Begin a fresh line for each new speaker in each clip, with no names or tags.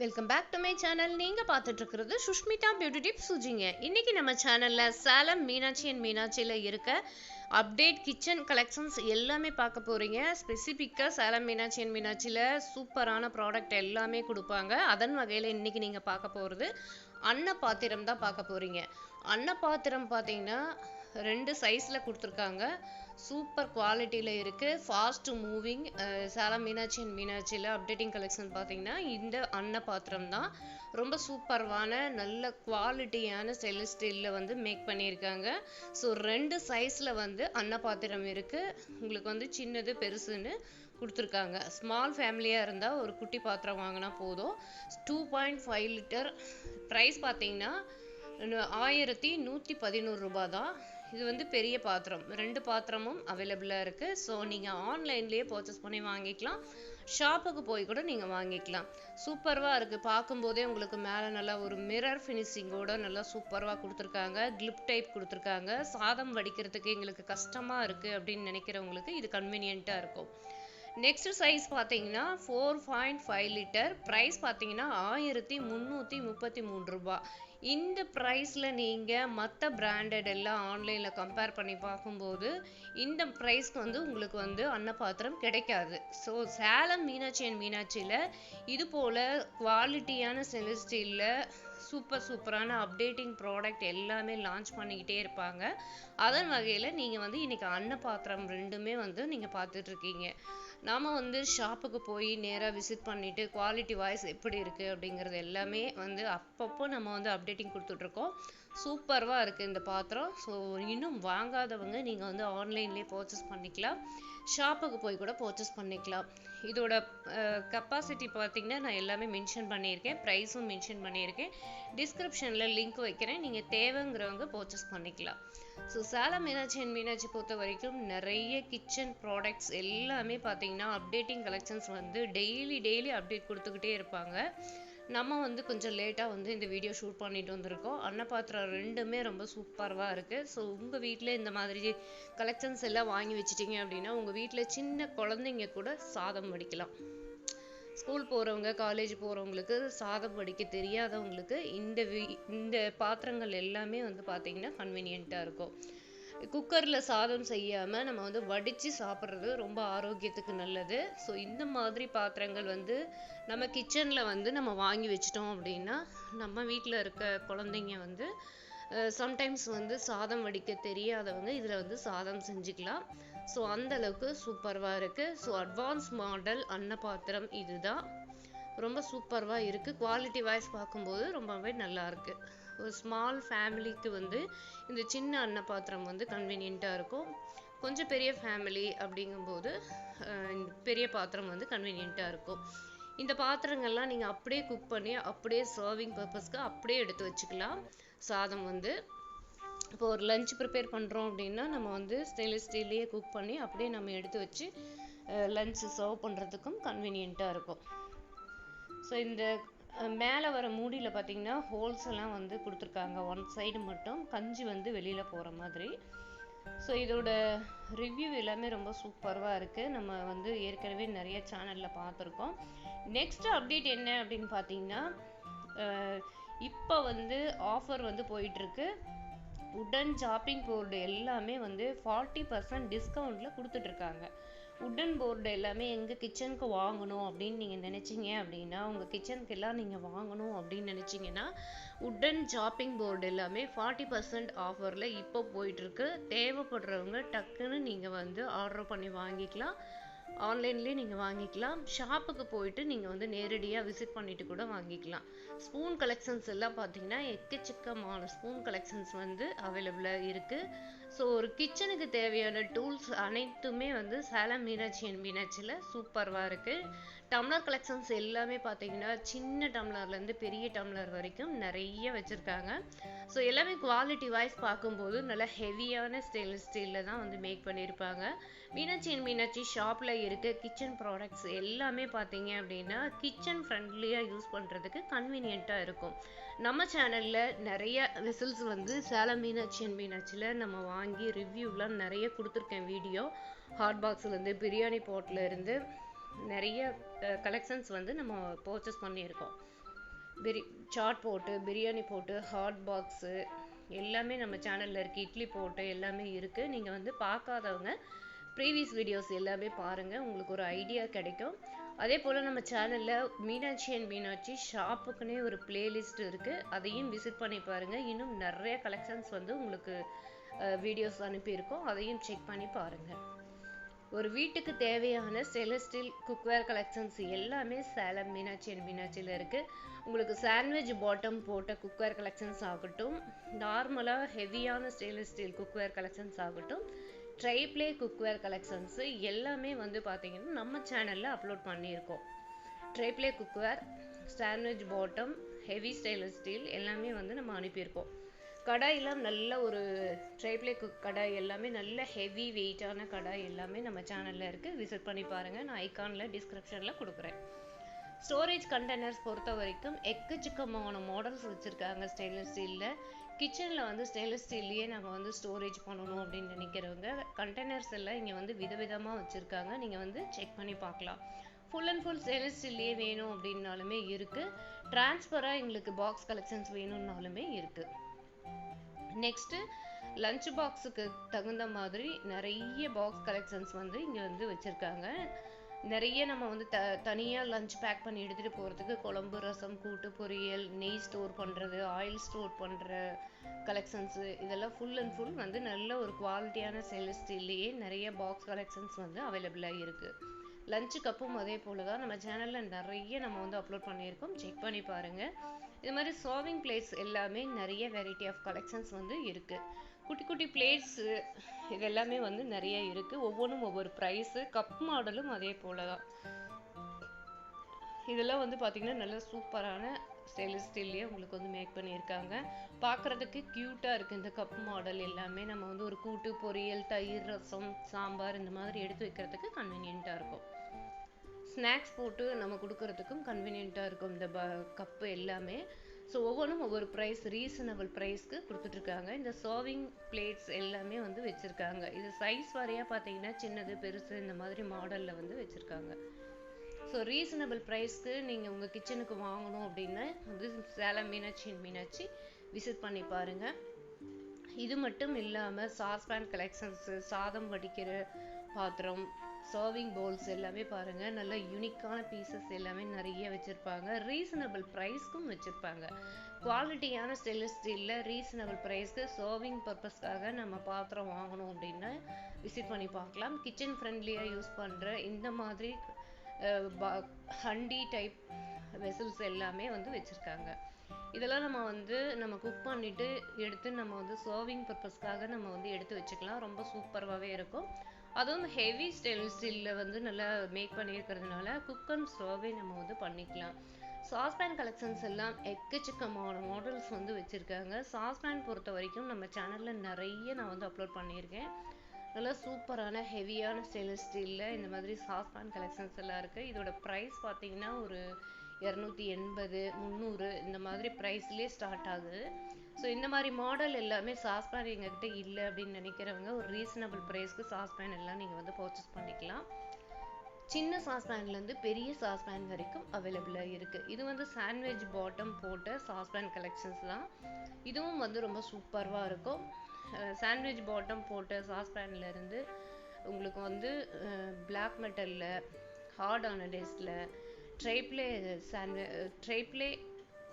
Welcome back to my channel நீங்கள் பார்த்துட்ருக்கிறது Sushmita beauty tip சுஜிங்க. இன்றைக்கி நம்ம சேனலில் சேலம் மீனாட்சி அண்ட் மீனாட்சியில் இருக்க அப்டேட் கிச்சன் கலெக்ஷன்ஸ் எல்லாமே பார்க்க போகிறீங்க ஸ்பெசிஃபிக்காக சேலம் மீனாட்சி அண்ட் மீனாட்சியில் சூப்பரான ப்ராடக்ட் எல்லாமே கொடுப்பாங்க. அதன் வகையில் இன்றைக்கி நீங்கள் பார்க்க போகிறது அன்ன பாத்திரம் தான் பார்க்க போகிறீங்க அன்ன பாத்திரம் பார்த்தீங்கன்னா ரெண்டு சைஸில் கொடுத்துருக்காங்க. சூப்பர் குவாலிட்டியில் இருக்குது fast moving Salem Meenakshi and மீனாட்சியில் updating collection பார்த்தீங்கன்னா இந்த அன்ன பாத்திரம் தான். ரொம்ப சூப்பர்வான நல்ல குவாலிட்டியான ஸ்டெயின்லெஸ் ஸ்டீலில் வந்து மேக் பண்ணியிருக்காங்க. ஸோ ரெண்டு சைஸில் வந்து அன்ன பாத்திரம் இருக்குது உங்களுக்கு வந்து சின்னது பெருசுன்னு கொடுத்துருக்காங்க. ஸ்மால் ஃபேமிலியாக இருந்தால் ஒரு குட்டி பாத்திரம் வாங்கினா போதும். Two point five litre price பார்த்தீங்கன்னா ஆயிரத்தி நூற்றி பதினோரு ரூபா தான். இது வந்து பெரிய பாத்திரம். ரெண்டு பாத்திரமும் அவைலபிளாக இருக்குது ஸோ நீங்கள் ஆன்லைன்லேயே பர்ச்சேஸ் பண்ணி வாங்கிக்கலாம். ஷாப்புக்கு போய் கூட நீங்கள் வாங்கிக்கலாம். சூப்பர்வாக இருக்குது பார்க்கும்போதே உங்களுக்கு மேலே நல்லா ஒரு மிரர் ஃபினிஷிங்கோட நல்லா சூப்பர்வாக கொடுத்துருக்காங்க. கிளிப் டைப் கொடுத்துருக்காங்க. சாதம் வடிக்கிறதுக்கு எங்களுக்கு கஷ்டமாக இருக்குது அப்படின்னு நினைக்கிறவங்களுக்கு இது கன்வீனியண்ட்டாக இருக்கும். நெக்ஸ்ட் சைஸ் பார்த்தீங்கன்னா four point five litre price பார்த்தீங்கன்னா ஆயிரத்தி முந்நூற்றி முப்பத்தி மூணு ரூபா. இந்த ப்ரைஸில் நீங்கள் மற்ற பிராண்டட் எல்லாம் ஆன்லைனில் கம்பேர் பண்ணி பார்க்கும்போது இந்த ப்ரைஸ்க்கு வந்து உங்களுக்கு வந்து அன்னபாத்திரம் கிடைக்காது. ஸோ சேலம் மீனாட்சி அண்ட் மீனாட்சியில் இது போல் குவாலிட்டியான ஸ்டெயின்லெஸ் ஸ்டீலில் சூப்பர் சூப்பரான அப்டேட்டிங் ப்ராடக்ட் எல்லாமே லான்ச் பண்ணிக்கிட்டே இருப்பாங்க. அதன் வகையில் நீங்கள் வந்து இன்றைக்கி அன்ன பாத்திரம் ரெண்டுமே வந்து நீங்கள் பார்த்துட்ருக்கீங்க நாம் வந்து ஷாப்புக்கு போய் நேராக விசிட் பண்ணிவிட்டு குவாலிட்டி வாய்ஸ் எப்படி இருக்குது அப்படிங்கிறது எல்லாமே வந்து அப்பப்போ நம்ம வந்து அப்டேட்டிங் கொடுத்துட்ருக்கோம். சூப்பர்வாக இருக்குது இந்த பாத்திரம். ஸோ இன்னும் வாங்காதவங்க நீங்கள் வந்து ஆன்லைன்லேயே பர்ச்சேஸ் பண்ணிக்கலாம். ஷாப்புக்கு போய் கூட பர்ச்சேஸ் பண்ணிக்கலாம். இதோட கெப்பாசிட்டி பார்த்தீங்கன்னா நான் எல்லாமே மென்ஷன் பண்ணியிருக்கேன். ப்ரைஸும் மென்ஷன் பண்ணியிருக்கேன். டிஸ்கிரிப்ஷனில் லிங்க் வைக்கிறேன். நீங்கள் தேவைங்கிறவங்க பர்ச்சேஸ் பண்ணிக்கலாம். ஸோ சேலம் மீனாட்சி அண்ட் மீனாட்சி பொறுத்த வரைக்கும் நிறைய கிச்சன் ப்ராடக்ட்ஸ் எல்லாமே பார்த்தீங்கன்னா அப்டேட்டிங் கலெக்ஷன்ஸ் வந்து டெய்லி டெய்லி அப்டேட் கொடுத்துக்கிட்டே இருப்பாங்க. நம்ம வந்து கொஞ்சம் லேட்டாக வந்து இந்த வீடியோ ஷூட் பண்ணிட்டு வந்திருக்கோம். அன்னபாத்திரம் ரெண்டுமே ரொம்ப சூப்பராக இருக்குது ஸோ உங்கள் வீட்டில் இந்த மாதிரி கலெக்ஷன்ஸ் எல்லாம் வாங்கி வச்சிட்டிங்க அப்படின்னா உங்கள் வீட்டில் சின்ன குழந்தைங்க கூட சாதம் வடிக்கலாம். ஸ்கூல் போகிறவங்க காலேஜ் போகிறவங்களுக்கு சாதம் வடிக்க தெரியாதவங்களுக்கு இந்த வீ இந்த பாத்திரங்கள் எல்லாமே வந்து பார்த்திங்கன்னா கன்வீனியண்ட்டாக இருக்கும். குக்கரில் சாதம் செய்யாமல் நம்ம வந்து வடித்து சாப்பிட்றது ரொம்ப ஆரோக்கியத்துக்கு நல்லது. ஸோ இந்த மாதிரி பாத்திரங்கள் வந்து நம்ம கிச்சனில் வந்து நம்ம வாங்கி வச்சிட்டோம் அப்படின்னா நம்ம வீட்டில் இருக்க குழந்தைங்க வந்து சம்டைம்ஸ் வந்து சாதம் வடிக்க தெரியாதவங்க இதில் வந்து சாதம் செஞ்சுக்கலாம். ஸோ அந்த அளவுக்கு சூப்பர்வாக இருக்குது ஸோ அட்வான்ஸ் மாடல் அன்ன பாத்திரம் இதுதான். ரொம்ப சூப்பர்வாக இருக்குது குவாலிட்டி வைஸ் பார்க்கும்போது ரொம்பவே நல்லா இருக்குது ஒரு ஸ்மால் ஃபேமிலிக்கு வந்து இந்த சின்ன அன்ன பாத்திரம் வந்து கன்வீனியண்ட்டாக இருக்கும். கொஞ்சம் பெரிய ஃபேமிலி அப்படிங்கும்போது பெரிய பாத்திரம் வந்து கன்வீனியண்ட்டாக இருக்கும். இந்த பாத்திரங்கள்லாம் நீங்கள் அப்படியே குக் பண்ணி அப்படியே சர்விங் பர்பஸ்க்கு அப்படியே எடுத்து வச்சுக்கலாம். சாதம் வந்து இப்போ ஒரு லஞ்ச் ப்ரிப்பேர் பண்ணுறோம் அப்படின்னா நம்ம வந்து ஸ்டெயின்லெஸ் ஸ்டீல்லையே குக் பண்ணி அப்படியே நம்ம எடுத்து வச்சு லஞ்ச் சர்வ் பண்ணுறதுக்கும் கன்வீனியண்ட்டாக இருக்கும். ஸோ இந்த மேலே வர மூடியில் பார்த்தீங்கன்னா ஹோல்ஸ் எல்லாம் வந்து கொடுத்துருக்காங்க. ஒன் சைடு மட்டும் கஞ்சி வந்து வெளியில் போகிற மாதிரி. ஸோ இதோட ரிவ்யூ எல்லாமே ரொம்ப சூப்பராக இருக்குது நம்ம வந்து ஏற்கனவே நிறைய சேனலில் பார்த்துருக்கோம் நெக்ஸ்ட் அப்டேட் என்ன அப்படின்னு பார்த்தீங்கன்னா இப்போ வந்து ஆஃபர் வந்து போயிட்டுருக்கு. உடன் ஷாப்பிங் போர்டு எல்லாமே வந்து ஃபார்ட்டி பர்சன்ட் டிஸ்கவுண்ட்டில் கொடுத்துட்ருக்காங்க உட்டன் போர்டு எல்லாமே எங்கள் கிச்சனுக்கு வாங்கணும் அப்படின்னு நீங்கள் நினச்சிங்க அப்படின்னா உங்கள் கிச்சனுக்கு எல்லாம் நீங்கள் வாங்கணும் அப்படின்னு நினச்சிங்கன்னா உட்டன் சாப்பிங் போர்டு எல்லாமே ஃபார்ட்டி பர்சன்ட் ஆஃபரில் இப்போ போயிட்டுருக்கு தேவைப்படுறவங்க டக்குன்னு நீங்கள் வந்து ஆர்டர் பண்ணி வாங்கிக்கலாம். ஆன்லைன்லேயே நீங்கள் வாங்கிக்கலாம். ஷாப்புக்கு போயிட்டு நீங்கள் வந்து நேரடியாக விசிட் பண்ணிட்டு கூட வாங்கிக்கலாம். ஸ்பூன் கலெக்ஷன்ஸ் எல்லாம் பார்த்தீங்கன்னா எக்கச்சக்கமான ஸ்பூன் கலெக்ஷன்ஸ் வந்து அவைலபிளாக இருக்குது ஸோ ஒரு கிச்சனுக்கு தேவையான டூல்ஸ் அனைத்துமே வந்து சேலம் மீனாட்சி அண்ட் மீனாட்சியில் சூப்பராக இருக்குது டம்ளர் கலெக்ஷன்ஸ் எல்லாமே பார்த்தீங்கன்னா சின்ன டம்ளர்லேருந்து பெரிய டம்ளர் வரைக்கும் நிறைய வச்சுருக்காங்க. ஸோ எல்லாமே குவாலிட்டி வைஸ் பார்க்கும்போது நல்லா ஹெவியான ஸ்டெயின்லெஸ் ஸ்டீலில் தான் வந்து மேக் பண்ணியிருப்பாங்க. மீனாட்சி அண்ட் மீனாட்சி ஷாப்பில் இருக்க கிச்சன் ப்ராடக்ட்ஸ் எல்லாமே பார்த்தீங்க அப்படின்னா கிச்சன் ஃப்ரெண்ட்லியாக யூஸ் பண்ணுறதுக்கு கன்வீனியண்ட்டாக இருக்கும். நம்ம சேனலில் நிறைய ரிசல்ட்ஸ் வந்து சேலம் மீனாட்சி அண்ட் மீனாட்சியில் நம்ம வாங்கி ரிவ்யூலாம் நிறைய கொடுத்துருக்கேன் வீடியோ. ஹாட் பாக்ஸ்லேருந்து பிரியாணி போட்டில் இருந்து நிறைய கலெக்ஷன்ஸ் வந்து நம்ம பர்ச்சேஸ் பண்ணியிருக்கோம். பிரி சாட் போட்டு பிரியாணி போட்டு ஹாட் பாக்ஸு எல்லாமே நம்ம சேனலில் இருக்குது இட்லி போட்டு எல்லாமே இருக்குது நீங்கள் வந்து பார்க்காதவங்க ப்ரீவியஸ் வீடியோஸ் எல்லாமே பாருங்கள் உங்களுக்கு ஒரு ஐடியா கிடைக்கும். அதே போல் நம்ம சேனலில் மீனாட்சி அண்ட் மீனாட்சி ஷாப்புக்குன்னே ஒரு பிளேலிஸ்ட் இருக்குது அதையும் விசிட் பண்ணி பாருங்கள் இன்னும் நிறைய கலெக்ஷன்ஸ் வந்து உங்களுக்கு வீடியோஸ் அனுப்பியிருக்கோம். அதையும் செக் பண்ணி பாருங்கள் ஒரு வீட்டுக்கு தேவையான ஸ்டெயின்லெஸ் ஸ்டீல் குக்வேர் கலெக்ஷன்ஸ் எல்லாமே சேலம் மீனாட்சி அண்ட் மீனாட்சியில் இருக்குது உங்களுக்கு சாண்ட்விச் பாட்டம் போட்ட குக்வேர் கலெக்ஷன்ஸ் ஆகட்டும். நார்மலாக ஹெவியான ஸ்டெயின்லெஸ் ஸ்டீல் குக்வேர் கலெக்ஷன்ஸ் ஆகட்டும். ட்ரைப்ளே குக்வேர் கலெக்ஷன்ஸு எல்லாமே வந்து பார்த்திங்கன்னா நம்ம சேனலில் அப்லோட் பண்ணியிருக்கோம். Triply cookware sandwich bottom heavy stainless steel எல்லாமே வந்து நம்ம அனுப்பியிருக்கோம். கடாயெல்லாம் நல்ல ஒரு ட்ரைப்ளே குக் கடாய் எல்லாமே நல்ல ஹெவி வெயிட்டான கடாய் எல்லாமே நம்ம சேனலில் இருக்குது விசிட் பண்ணி பாருங்கள் நான் ஐக்கானில் டிஸ்கிரிப்ஷனில் கொடுக்குறேன். ஸ்டோரேஜ் கண்டெய்னர்ஸ் பொறுத்த வரைக்கும் எக்கச்சக்கமான மாடல்ஸ் வச்சுருக்காங்க ஸ்டெயின்லெஸ் ஸ்டீலில் கிச்சனில் வந்து ஸ்டெயின்லெஸ் ஸ்டீல்லையே நம்ம வந்து ஸ்டோரேஜ் பண்ணணும் அப்படின்னு நினைக்கிறவங்க கண்டெய்னர்ஸ் எல்லாம் இங்கே வந்து விதவிதமாக வச்சுருக்காங்க. நீங்கள் வந்து செக் பண்ணி பார்க்கலாம். ஃபுல் அண்ட் ஃபுல் ஸ்டெயின்லெஸ் ஸ்டீல்லையே வேணும் அப்படின்னாலுமே இருக்குது ட்ரான்ஸ்ஃபராக எங்களுக்கு பாக்ஸ் கலெக்ஷன்ஸ் வேணும்னாலுமே இருக்குது நெக்ஸ்ட்டு லஞ்ச் பாக்ஸுக்கு தகுந்த மாதிரி நிறைய பாக்ஸ் கலெக்ஷன்ஸ் வந்து இங்கே வந்து வச்சுருக்காங்க. நிறைய நம்ம வந்து த தனியாக லஞ்ச் பேக் பண்ணி எடுத்துகிட்டு போகிறதுக்கு குழம்பு ரசம் கூட்டு பொரியல் நெய் ஸ்டோர் பண்ணுறது ஆயில் ஸ்டோர் பண்ணுற கலெக்ஷன்ஸு இதெல்லாம் ஃபுல் அண்ட் ஃபுல் வந்து நல்ல ஒரு குவாலிட்டியான ஸ்டெயின்லெஸ் ஸ்டீல்லையே நிறைய பாக்ஸ் கலெக்ஷன்ஸ் வந்து அவைலபிளாக இருக்குது லஞ்சு கப்பும் அதே போல் தான் நம்ம சேனலில் நிறைய நம்ம வந்து அப்லோட் பண்ணியிருக்கோம். செக் பண்ணி பாருங்கள் இது மாதிரி சர்விங் பிளேட்ஸ் எல்லாமே நிறைய வெரைட்டி ஆஃப் கலெக்ஷன்ஸ் வந்து இருக்குது குட்டி குட்டி பிளேட்ஸு இது எல்லாமே வந்து நிறைய இருக்குது ஒவ்வொன்றும் ஒவ்வொரு ப்ரைஸு கப் மாடலும் அதே போல் தான் இதெல்லாம் வந்து பார்த்திங்கன்னா நல்ல சூப்பரான ஸ்டெயின்லெஸ் ஸ்டீல்லையே உங்களுக்கு வந்து மேக் பண்ணியிருக்காங்க. பார்க்குறதுக்கு க்யூட்டாக இருக்குது இந்த கப் மாடல் எல்லாமே. நம்ம வந்து ஒரு கூட்டு பொரியல் தயிர் ரசம் சாம்பார் இந்த மாதிரி எடுத்து வைக்கிறதுக்கு கன்வீனியண்ட்டாக இருக்கும். ஸ்நாக்ஸ் போட்டு நம்ம கொடுக்கறதுக்கும் கன்வீனியண்ட்டாக இருக்கும். இந்த ப கப்பு எல்லாமே. ஸோ ஒவ்வொன்றும் ஒவ்வொரு ப்ரைஸ் ரீசனபிள் ப்ரைஸ்க்கு கொடுத்துட்ருக்காங்க. இந்த சர்விங் பிளேட்ஸ் எல்லாமே வந்து வச்சுருக்காங்க. இது சைஸ் வாரியாக பார்த்தீங்கன்னா சின்னது பெருசு இந்த மாதிரி மாடலில் வந்து வச்சுருக்காங்க. ஸோ ரீசனபிள் ப்ரைஸ்க்கு நீங்கள் உங்கள் கிச்சனுக்கு வாங்கணும் அப்படின்னா வந்து சேலம் மீனாட்சி மீனாட்சி விசிட் பண்ணி பாருங்கள் இது மட்டும் இல்லாமல் சாஸ்பேன் கலெக்ஷன்ஸு சாதம் வடிக்கிற பாத்திரம் சர்விங் பவுல்ஸ் எல்லாமே பாருங்கள் நல்ல யூனிக்கான பீசஸ் எல்லாமே நிறைய வச்சுருப்பாங்க. ரீசனபிள் ப்ரைஸ்க்கும் வச்சுருப்பாங்க. குவாலிட்டியான ஸ்டெயின்லெஸ் ஸ்டீலில் ரீசனபிள் ப்ரைஸ்க்கு சர்விங் பர்பஸ்க்காக நம்ம பாத்திரம் வாங்கணும் அப்படின்னா விசிட் பண்ணி பார்க்கலாம். கிச்சன் ஃப்ரெண்ட்லியாக யூஸ் பண்ணுற இந்த மாதிரி ஹண்டி டைப் வெசல்ஸ் எல்லாமே வந்து வச்சுருக்காங்க. இதெல்லாம் நம்ம வந்து நம்ம குக் பண்ணிவிட்டு எடுத்து நம்ம வந்து சர்விங் பர்பஸ்க்காக நம்ம வந்து எடுத்து வச்சுக்கலாம். ரொம்ப சூப்பராகவே இருக்கும். அதுவும் ஹெவி ஸ்டெயின்லெஸ் வந்து நல்லா மேக் பண்ணியிருக்கிறதுனால குக் அண்ட் சர்வே நம்ம வந்து பண்ணிக்கலாம். சாஸ்பேன் கலெக்ஷன்ஸ் எல்லாம் எக்கச்சக்கமான மாடல்ஸ் வந்து வச்சுருக்காங்க. சாஸ்பேன் பொறுத்த வரைக்கும் நம்ம சேனலில் நிறைய நான் வந்து அப்லோட் பண்ணியிருக்கேன். நல்லா சூப்பரான ஹெவியான ஸ்டெயின்லெஸ் ஸ்டீலில் இந்த மாதிரி சாஸ்பேன் கலெக்ஷன்ஸ் எல்லாம் இருக்குது இதோட ப்ரைஸ் பார்த்தீங்கன்னா ஒரு இரநூத்தி எண்பது முந்நூறு இந்த மாதிரி ப்ரைஸ்லேயே ஸ்டார்ட் ஆகுது. ஸோ இந்த மாதிரி மாடல் எல்லாமே சாஸ்பேன் எங்ககிட்ட இல்லை அப்படின்னு நினைக்கிறவங்க ஒரு ரீசனபிள் ப்ரைஸ்க்கு சாஸ்பேன் எல்லாம் நீங்கள் வந்து பர்ச்சேஸ் பண்ணிக்கலாம். சின்ன சாஸ்பேன்லேருந்து பெரிய சாஸ்பேன் வரைக்கும் அவைலபிளாக இருக்குது இது வந்து சாண்ட்விச் பாட்டம் போட்ட சாஸ்பேன் கலெக்ஷன்ஸ் தான். இதுவும் வந்து ரொம்ப சூப்பராக இருக்கும். சாண்ட்விச் பாட்டம் போட்ட சாஸ்பேன்ல இருந்து உங்களுக்கு வந்து பிளாக் மெட்டலில் ஹார்டான டேஸ்டில் ட்ரைப்ளே சாண்ட்வி ட்ரைப்ளே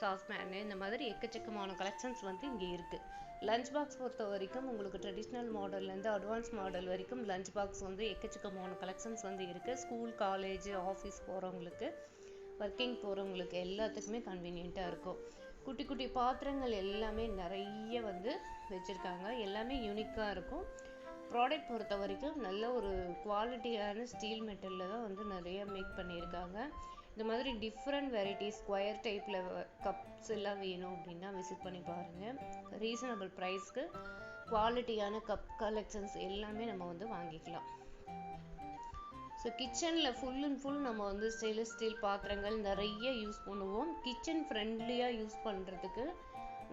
சாஸ்பேனு இந்த மாதிரி எக்கச்சக்கமான கலெக்ஷன்ஸ் வந்து இங்கே இருக்குது லஞ்ச் பாக்ஸ் பொறுத்த வரைக்கும் உங்களுக்கு ட்ரெடிஷ்னல் மாடல்லேருந்து அட்வான்ஸ் மாடல் வரைக்கும் லஞ்ச் பாக்ஸ் வந்து எக்கச்சக்கமான கலெக்ஷன்ஸ் வந்து இருக்குது ஸ்கூல் காலேஜ் ஆஃபீஸ் போகிறவங்களுக்கு ஒர்க்கிங் போகிறவங்களுக்கு எல்லாத்துக்குமே கன்வீனியண்ட்டாக இருக்கும். குட்டி குட்டி பாத்திரங்கள் எல்லாமே நிறைய வந்து வச்சுருக்காங்க. எல்லாமே யூனிக்காக இருக்கும். ப்ராடக்ட் பொறுத்த வரைக்கும் நல்ல ஒரு குவாலிட்டியான ஸ்டீல் மெட்டலில் தான் வந்து நிறைய மேக் பண்ணியிருக்காங்க. இந்த மாதிரி டிஃப்ரெண்ட் வெரைட்டிஸ் ஸ்கொயர் டைப்பில் கப்ஸ் எல்லாம் வேணும் அப்படின்னா விசிட் பண்ணி பாருங்கள் ரீசனபிள் ப்ரைஸ்க்கு குவாலிட்டியான கப் கலெக்ஷன்ஸ் எல்லாமே நம்ம வந்து வாங்கிக்கலாம். ஸோ கிச்சனில் ஃபுல் அண்ட் ஃபுல் நம்ம வந்து ஸ்டெயின்லெஸ் ஸ்டீல் பாத்திரங்கள் நிறைய யூஸ் பண்ணுவோம். கிச்சன் ஃப்ரெண்ட்லியாக யூஸ் பண்ணுறதுக்கு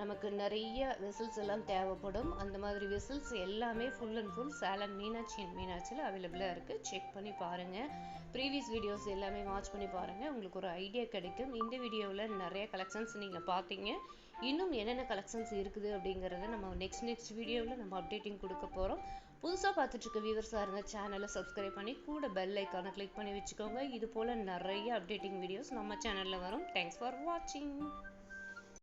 நமக்கு நிறைய விசில்ஸ் எல்லாம் தேவைப்படும். அந்த மாதிரி விசில்ஸ் எல்லாமே full and full Salem Meenakshi and மீனாட்சியில் அவைலபிளாக இருக்குது செக் பண்ணி பாருங்கள் ப்ரீவியஸ் வீடியோஸ் எல்லாமே வாட்ச் பண்ணி பாருங்கள் உங்களுக்கு ஒரு ஐடியா கிடைக்கும். இந்த வீடியோவில் நிறைய கலெக்ஷன்ஸ் நீங்கள் பார்த்தீங்க இன்னும் என்னென்ன கலெக்ஷன்ஸ் இருக்குது அப்படிங்கிறத நம்ம நெக்ஸ்ட் நெக்ஸ்ட் வீடியோவில் நம்ம அப்டேட்டிங் கொடுக்க போகிறோம் புதுசாக பார்த்துட்ருக்க வியூவர்ஸாக இருந்த சேனலை சப்ஸ்கிரைப் பண்ணி கூட பெல் ஐக்கானை கிளிக் பண்ணி வச்சுக்கோங்க. இது போல் நிறைய அப்டேட்டிங் வீடியோஸ் நம்ம சேனலில் வரும். தேங்க்ஸ் ஃபார் வாட்சிங்